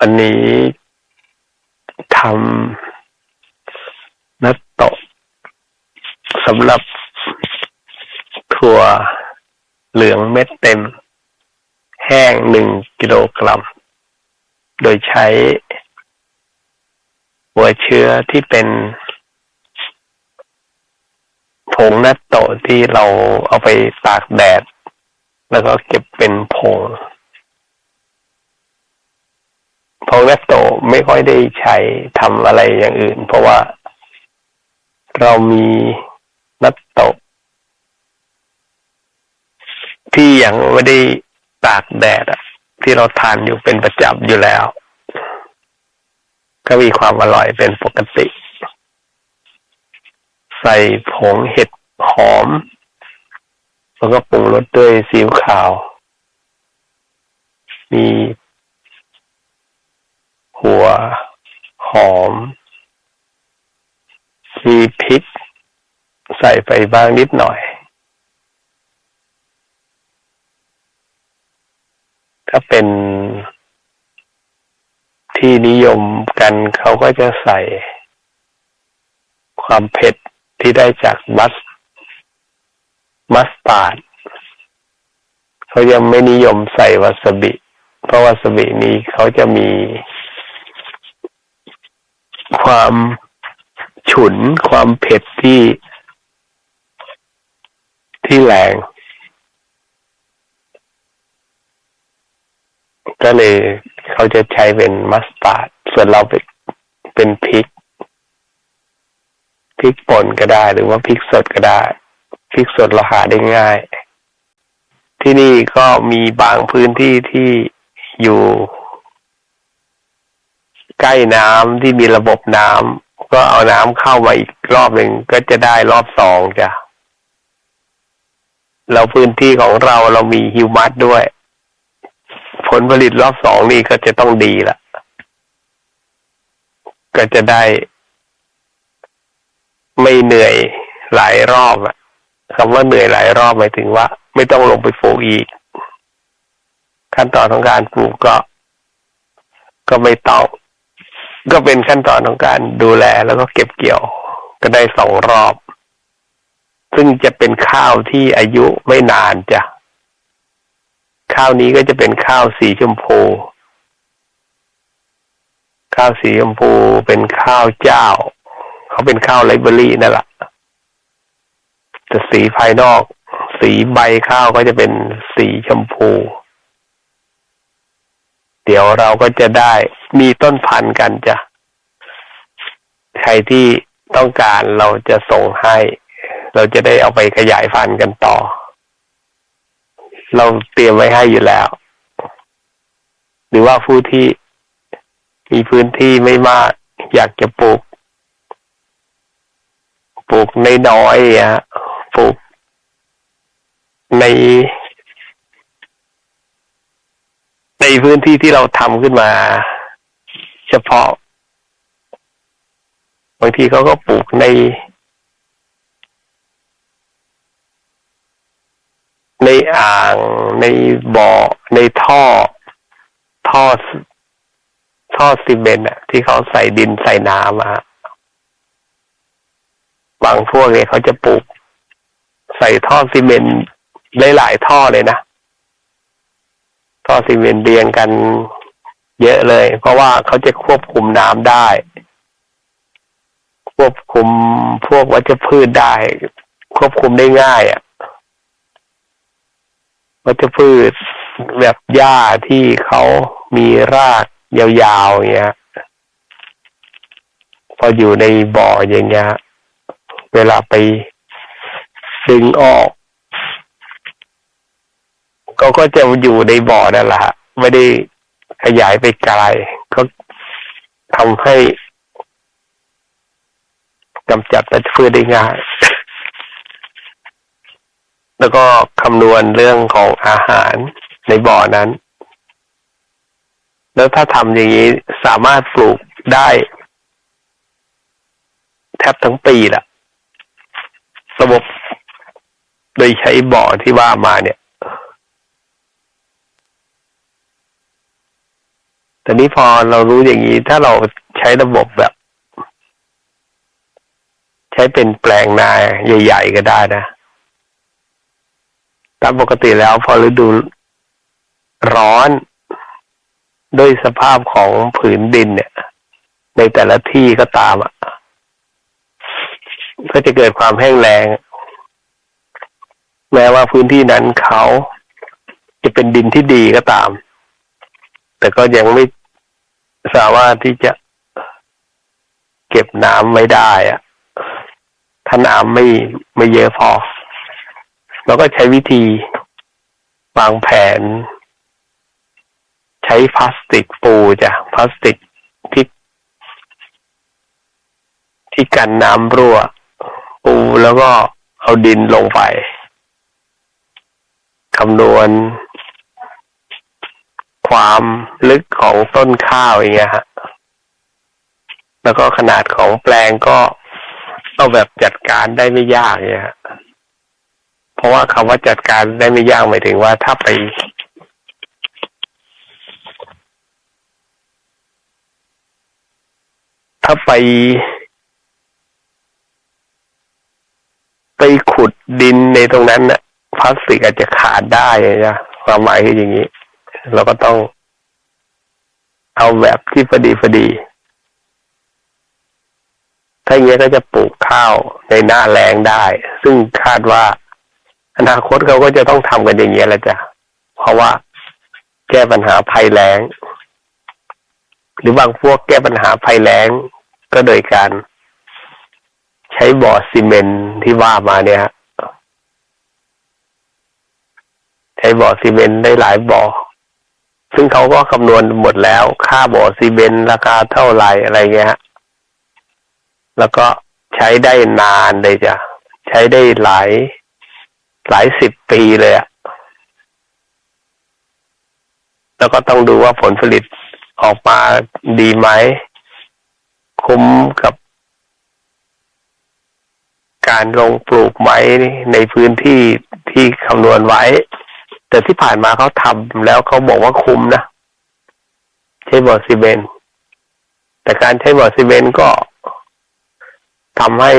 อันนี้ทำนัตโตะสำหรับถั่วเหลืองเม็ดเต็ม แห้งหนึ่งกิโลกรัม โดยใช้ หัวเชื้อที่เป็นผงนัตโตะที่เราเอาไปตากแดด แล้วก็เก็บเป็นผง ผงนัตโตไม่ค่อยได้ใช้ทำอะไรอย่างอื่น เพราะว่าเรามีนัตโตที่ยังไม่ได้ตากแดดอะที่เราทานอยู่เป็นประจำอยู่แล้ว ก็มีความอร่อยเป็นปกติ ใส่ผงเห็ดหอม แล้วก็ปรุงรสด้วยซีอิ๊วขาว มี หัวหอม มีพริก ใส่ไปบ้างนิดหน่อย ถ้าเป็นที่นิยมกันเขาก็จะใส่ ความเผ็ดที่ได้จากมัสมัสตาร์ดเขายังไม่นิยมใส่วาซาบิ เพราะวาซาบินี้เขาจะมี ความฉุนความเผ็ดที่ที่แรง ก็เลยเขาจะใช้เป็นมัสตาร์ดส่วนเราเป็นเป็นพริกพริกป่นก็ได้ หรือว่าพริกสดก็ได้พริกสดเราหาได้ง่าย ที่นี่ก็มีบางพื้นที่ที่อยู่ ใกล้น้ำที่มีระบบน้ำก็เอาน้ำเข้ามาอีกรอบหนึ่งก็จะได้รอบสองจ้ะเราพื้นที่ของเราเรามีฮิวมัสด้วย ผลผลิตรอบสองนี่ก็จะต้องดีละก็จะได้ ไม่เหนื่อยหลายรอบอะคำว่าเหนื่อยหลายรอบหมายถึงว่า ไม่ต้องลงไปปลูกอีก ขั้นตอนของการปลูกก็ ก็ไม่ต้อง ก็เป็นขั้นตอนของการดูแลแล้วก็เก็บเกี่ยว ก็ได้สองรอบ ซึ่งจะเป็นข้าวที่อายุไม่นานจ้ะข้าวนี้ก็จะเป็นข้าวสีชมพู ข้าวสีชมพูเป็นข้าวเจ้า เขาเป็นข้าวไลเบอรี่นั่นแหละแต่สีภายนอก สีใบข้าวก็จะเป็นสีชมพู เดี๋ยวเราก็จะได้มีต้นพันธุ์กันจ้ะใครที่ต้องการเราจะส่งให้ เราจะได้เอาไปขยายพันธุ์กันต่อ เราเตรียมไว้ให้อยู่แล้ว หรือว่าผู้ที่มีพื้นที่ไม่มาก อยากจะปลูก ปลูกในน้อยๆอะปลูกใน ใน พื้นที่ที่เราทำขึ้นมา เฉพาะ บางทีเขาก็ปลูกใน ในอ่าง ในบ่อ ในท่อ ท่อ ท่อซีเมนต์อะที่เขาใส่ดินใส่น้ำอะบางพวกเนี่ยเขาจะปลูก ใส่ท่อซีเมนต์หลายๆท่อเลยนะ ท่อซีเมนต์เรียงกันเยอะเลย เพราะว่าเขาจะควบคุมน้ำได้ ควบคุมพวกวัชพืชได้ ควบคุมได้ง่ายอะ่ะวัชพืชแบบหญ้าที่เขามีรากยาวๆอย่างเงี้ย พออยู่ในบ่ออย่างเงี้ย เวลาไปดึงออก เขาก็จะอยู่ในบ่อนั่นแหละฮะไม่ได้ขยายไปไกลก็ทำให้กำจัดวัชพืชได้ง่าย แล้วก็คำนวณเรื่องของอาหารในบ่อนั้น แล้วถ้าทำอย่างนี้สามารถปลูกได้แทบทั้งปีละระบบโดยใช้บ่อที่ว่ามาเนี่ย แต่นี้พอเรารู้อย่างนี้ ถ้าเราใช้ระบบแบบ ใช้เป็นแปลงนาใหญ่ ๆ ก็ได้นะตามปกติแล้วพอฤดูร้อนด้วยสภาพของผืนดินเนี่ย ในแต่ละที่ก็ตามอะก็จะเกิดความแห้งแล้งแม้ว่าพื้นที่นั้นเขาจะเป็นดินที่ดีก็ตาม แต่ก็ยังไม่ สามารถที่จะเก็บน้ำไม่ได้อะถ้าน้ำไม่ไม่เยอะพอ เราก็ใช้วิธีวางแผน ใช้พลาสติกปูจ้ะพลาสติกที่ที่กันน้ำรั่ว ปูแล้วก็เอาดินลงไปคำนวณ ความลึกของต้นข้าวอย่างเงี้ยฮะแล้วก็ขนาดของแปลงก็เอาแบบจัดการได้ไม่ยากเนี่ยฮะเพราะว่าคำว่าจัดการได้ไม่ยากหมายถึงว่าถ้าไปถ้าไป ไปขุดดินในตรงนั้นน่ะพลาสติกอาจจะขาดได้นะความหมายคืออย่างนี้ เราก็ต้องเอาแบบที่พอดีพอดี ถ้าอย่างนี้ก็จะปลูกข้าวในหน้าแรงได้ ซึ่งคาดว่า อนาคตเขาก็จะต้องทำกันอย่างนี้แหละจ้ะ เพราะว่าแก้ปัญหาภัยแล้ง หรือบางพวกแก้ปัญหาภัยแล้ง ก็โดยการใช้บ่อซีเมนที่ว่ามาเนี่ยใช้บ่อซีเมนได้หลายบ่อ ซึ่งเขาก็คำนวณหมดแล้ว ค่าบ่อซีเมนต์ราคาเท่าไหร่อะไรเงี้ยฮะแล้วก็ใช้ได้นานเลยจ้ะ ใช้ได้หลาย หลายสิบปีเลยอะแล้วก็ต้องดูว่าผลผลิตออกมาดีไหม คุ้มกับการลงปลูกไหมในพื้นที่ที่คำนวณไว้ แต่ที่ผ่านมาเขาทำแล้วเขาบอกว่าคุ้มนะ ใช้บอร์ซีเมนแต่การใช้บอร์ซีเมนก็ทำให้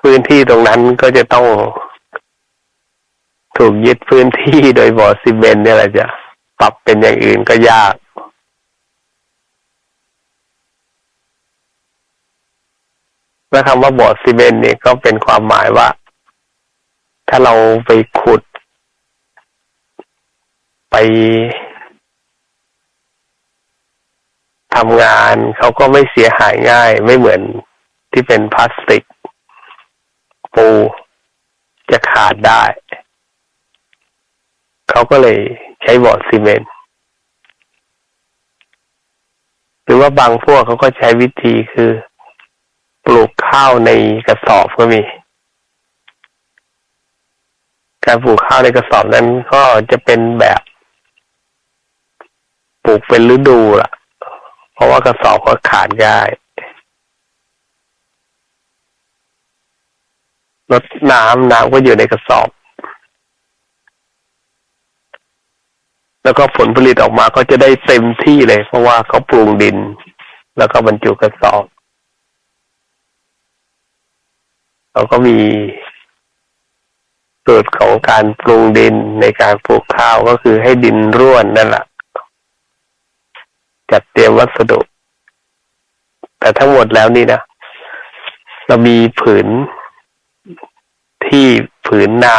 พื้นที่ตรงนั้นก็จะต้อง ถูกยึดพื้นที่โดยบอร์ซีเมนเนี่ยแหละจะปรับเป็นอย่างอื่นก็ยากและคำว่าบอร์ซีเมนนี่ก็เป็นความหมายว่า ถ้าเราไปขุด ไปทำงานเขาก็ไม่เสียหายง่าย ไม่เหมือนที่เป็นพลาสติก ปูจะขาดได้ เขาก็เลยใช้บอร์ดซีเมนต์หรือว่าบางพวกเขาก็ใช้วิธีคือ ปลูกข้าวในกระสอบก็มี การปลูกข้าวในกระสอบนั้นก็จะเป็นแบบปลูกเป็นฤดูล่ะ เพราะว่ากระสอบก็ขาดง่ายลดน้ำน้ำก็อยู่ในกระสอบ แล้วก็ผลผลิตออกมาก็จะได้เต็มที่เลย เพราะว่าเขาปลูงดิน แล้วก็บรรจุกระสอบ เราก็มี สูตรของการปรุงดินในการปลูกข้าวก็คือให้ดินร่วนนั่นแหละจัดเตรียมวัสดุ แต่ทั้งหมดแล้วนี่นะเรามีผืนที่ผืนนา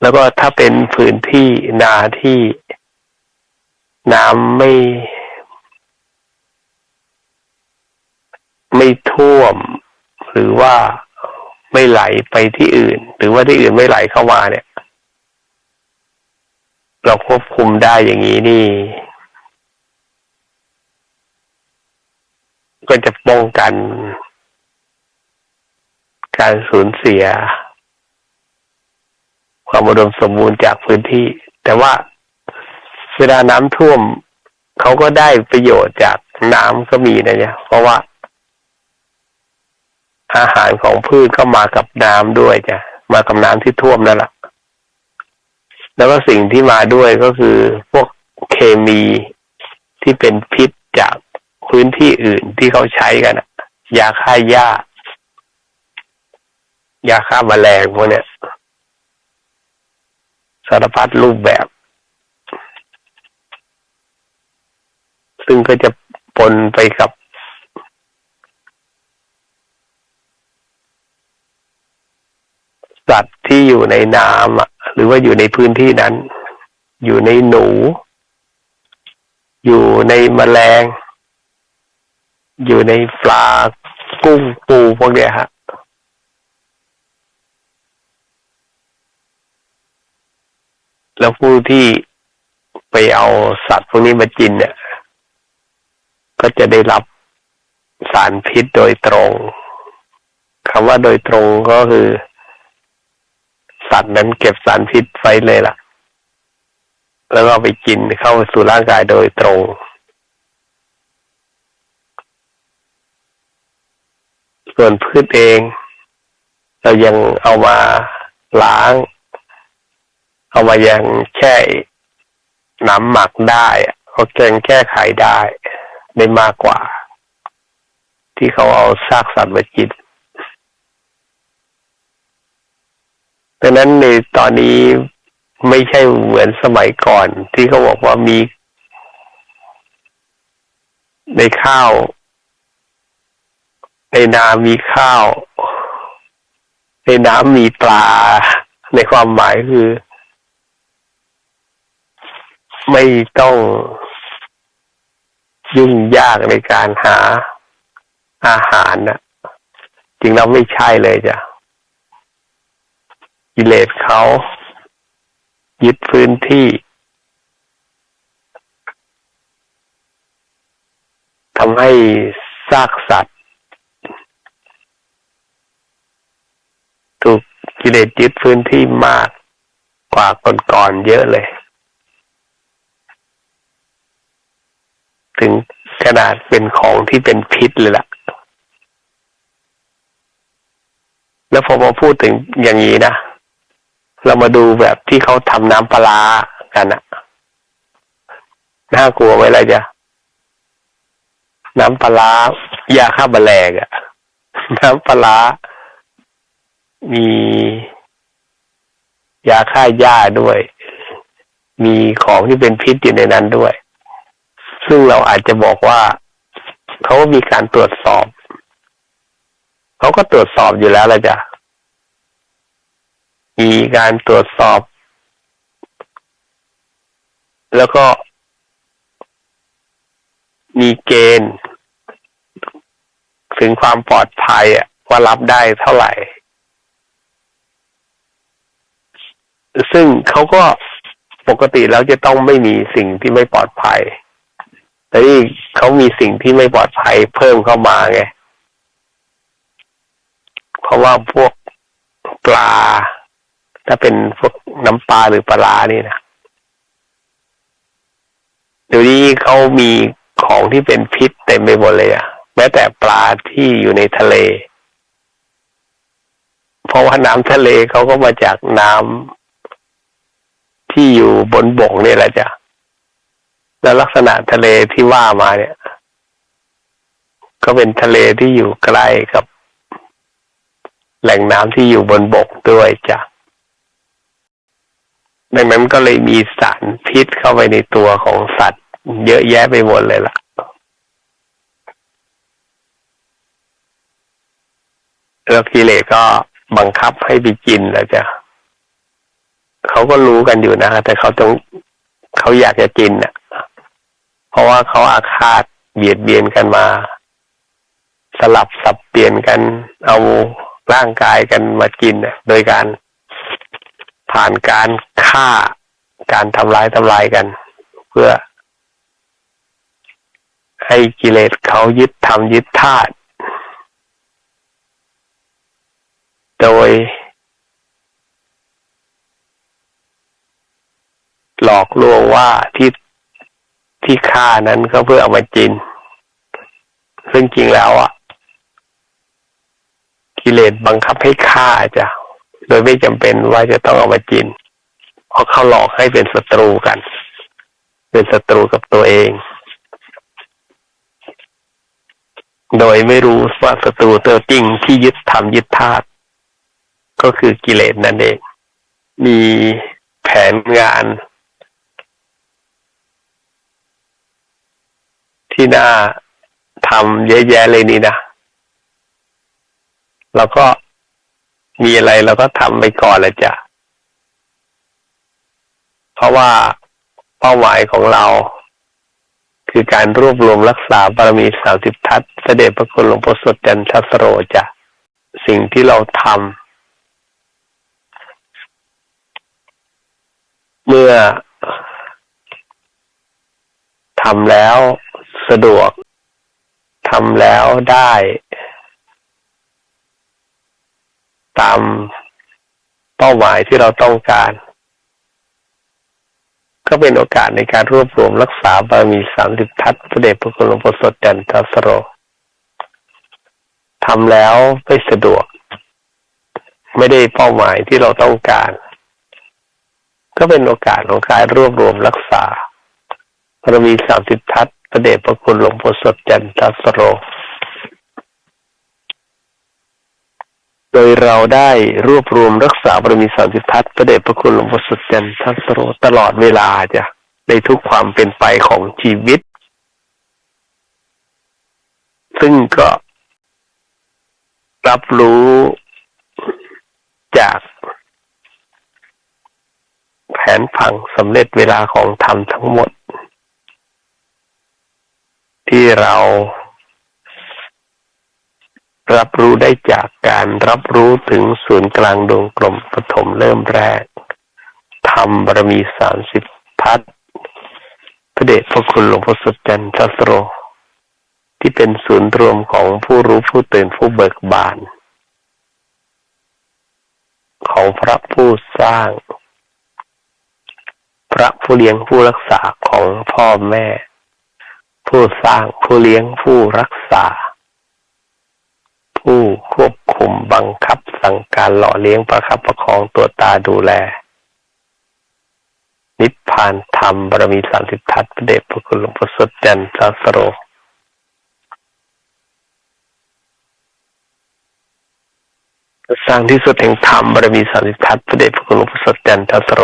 แล้วก็ถ้าเป็นผืนที่นาที่น้ำไม่ ไม่ท่วมหรือว่า ไม่ไหลไปที่อื่น หรือว่าที่อื่นไม่ไหลเข้ามาเนี่ย เราควบคุมได้อย่างนี้นี่ ก็จะป้องกัน การสูญเสีย ความอุดมสมบูรณ์จากพื้นที่ แต่ว่าเวลาน้ำท่วมเขาก็ได้ประโยชน์จากน้ำก็มีนะเนี่ยเพราะว่า อาหารของพืชก็มากับน้ำด้วยจ้ะมากับน้ำที่ท่วมนั่นแหละแล้วก็สิ่งที่มาด้วยก็คือพวกเคมีที่เป็นพิษจากพื้นที่อื่นที่เขาใช้กันยาฆ่าหญ้ายาฆ่าแมลงพวกเนี้ยสารพัดรูปแบบ ซึ่งก็จะปนไปกับ สัตว์ที่อยู่ในน้ำหรือว่าอยู่ในพื้นที่นั้น อยู่ในหนู อยู่ในแมลง อยู่ในปลากุ้งปูพวกเนี้ยฮะแล้วผู้ที่ไปเอาสัตว์พวกนี้มากินเนี่ย ก็จะได้รับสารพิษโดยตรงคำว่าโดยตรงก็คือ สัตว์นั้นเก็บสารพิษไว้เลยล่ะ แล้วก็ไปกินเข้าสู่ร่างกายโดยตรง ส่วนพืชเอง เรายังเอามาล้าง เอามายังแช่น้ำหมักได้เขาแกงแก้ไขได้ได้มากกว่า ที่เขาเอาซากสัตว์มากิน ดังนั้นในตอนนี้ไม่ใช่เหมือนสมัยก่อน ที่เขาบอกว่ามี ในข้าว ในนามีข้าว ในน้ำมีปลา ในความหมายคือ ไม่ต้องยุ่งยากในการหาอาหารนะจริงเราไม่ใช่เลยจ้ะ กิเลสเขายึดพื้นที่ทำให้ซากสัตว์ ถูกกิเลสยึดพื้นที่มากกว่าก่อนๆเยอะเลย ถึงขนาดเป็นของที่เป็นพิษเลยล่ะ แล้วพอมาพูดถึงอย่างนี้นะ เรามาดูแบบที่เขาทำน้ำปลากันอะน่ากลัวไหมล่ะจ๊ะน้ำปลายาฆ่าแมลงอะน้ำปลามียาฆ่าหญ้าด้วย มีของที่เป็นพิษอยู่ในนั้นด้วย ซึ่งเราอาจจะบอกว่าเขามีการตรวจสอบ เขาก็ตรวจสอบอยู่แล้วละจ้ะ มีการตรวจสอบ แล้วก็มีเกณฑ์ถึงความปลอดภัยอะว่ารับได้เท่าไหร่ ซึ่งเขาก็ปกติแล้วจะต้องไม่มีสิ่งที่ไม่ปลอดภัย แต่นี่เขามีสิ่งที่ไม่ปลอดภัยเพิ่มเข้ามาไง เพราะว่าพวกปลา ถ้าเป็นพวกน้ำปลาหรือปลานี่นะเดี๋ยวนี้เขามีของที่เป็นพิษเต็มไปหมดเลยอะแม้แต่ปลาที่อยู่ในทะเล เพราะว่าน้ำทะเลเขาก็มาจากน้ำที่อยู่บนบกนี่แหละจ้ะแล้วลักษณะทะเลที่ว่ามาเนี่ย ก็เป็นทะเลที่อยู่ใกล้กับ แหล่งน้ำที่อยู่บนบกด้วยจ้ะ ดังนั้นก็เลยมีสารพิษเข้าไปในตัวของสัตว์ เยอะแยะไปหมดเลยล่ะแล้วกิเลสก็บังคับให้ไปกินแล้วจ้ะเขาก็รู้กันอยู่นะแต่เขาต้องเขาอยากจะกินอะ เพราะว่าเขาอาฆาตเบียดเบียนกันมา สลับสับเปลี่ยนกันเอาร่างกายกันมากินน่ะโดยการ ผ่านการฆ่าการทำร้ายทำลายกัน เพื่อ ให้กิเลสเขายึดทำยึดธาตุโดย หลอกลวงว่าที่ที่ฆ่านั้นก็เพื่อเอามากิน ซึ่งจริงแล้วอะ กิเลสบังคับให้ฆ่าจ้ะ โดยไม่จำเป็นว่าจะต้องเอามากินเพราะเขาหลอกให้เป็นศัตรูกัน เป็นศัตรูกับตัวเอง โดยไม่รู้ว่าศัตรูตัวจริงที่ยึดธรรมยึดธาตุก็คือกิเลสนั่นเอง มีแผนงาน ที่น่าทำเยอะแยะเลยนี่นะเราก็ มีอะไรเราก็ทำไปก่อนลยจ้ะ เพราะว่าเป้าหมายของเรา คือการรวบรวมรักษาบารมีสามสิบทัศเสด็จพระคุณหลวงพ่อสดจันทสโรจ้ะ สิ่งที่เราทำเมื่อทำแล้วสะดวกทำแล้วได้ ตามเป้าหมายที่เราต้องการ ก็เป็นโอกาสในการรวบรวมรักษาบารมีสามสิบทัศพระเดชพระคุณหลวงพ่อสดจันทสโรทำแล้วไม่สะดวก ไม่ได้เป้าหมายที่เราต้องการ ก็เป็นโอกาสของการรวบรวมรักษาบารมีสามสิบทัศพระเดชพระคุณหลวงพ่อสดจันทสโร โดยเราได้รวบรวมรักษาบารมีสามสิบทัศน์พระเดชพระคุณหลวงพ่อสดจันทสโรตลอดเวลาจ้ะในทุกความเป็นไปของชีวิต ซึ่งก็รับรู้จากแผนผังสำเร็จเวลาของธรรมทั้งหมด ที่เรา รับรู้ได้จากการรับรู้ถึงศูนย์กลางดวงกลมปฐมเริ่มแรกธรรมบารมีสามสิบทัศพระเดชพระคุณหลวงพ่อสุดจันทสโร ที่เป็นศูนย์รวมของผู้รู้ผู้ตื่นผู้เบิกบาน ของพระผู้สร้าง พระผู้เลี้ยงผู้รักษาของพ่อแม่ ผู้สร้างผู้เลี้ยงผู้รักษา ผู้ควบคุมบังคับสั่งการหล่อเลี้ยงประคับประคองตัวตาดูแล นิพพานธรรมบารมีสามสิบทัศพระเดชพระคุณหลวงพ่อสดจันทสโรสร้างที่สุดแห่งธรรมบารมีสามสิบทัศพระเดชพระคุณหลวงพ่อสดจันทสโร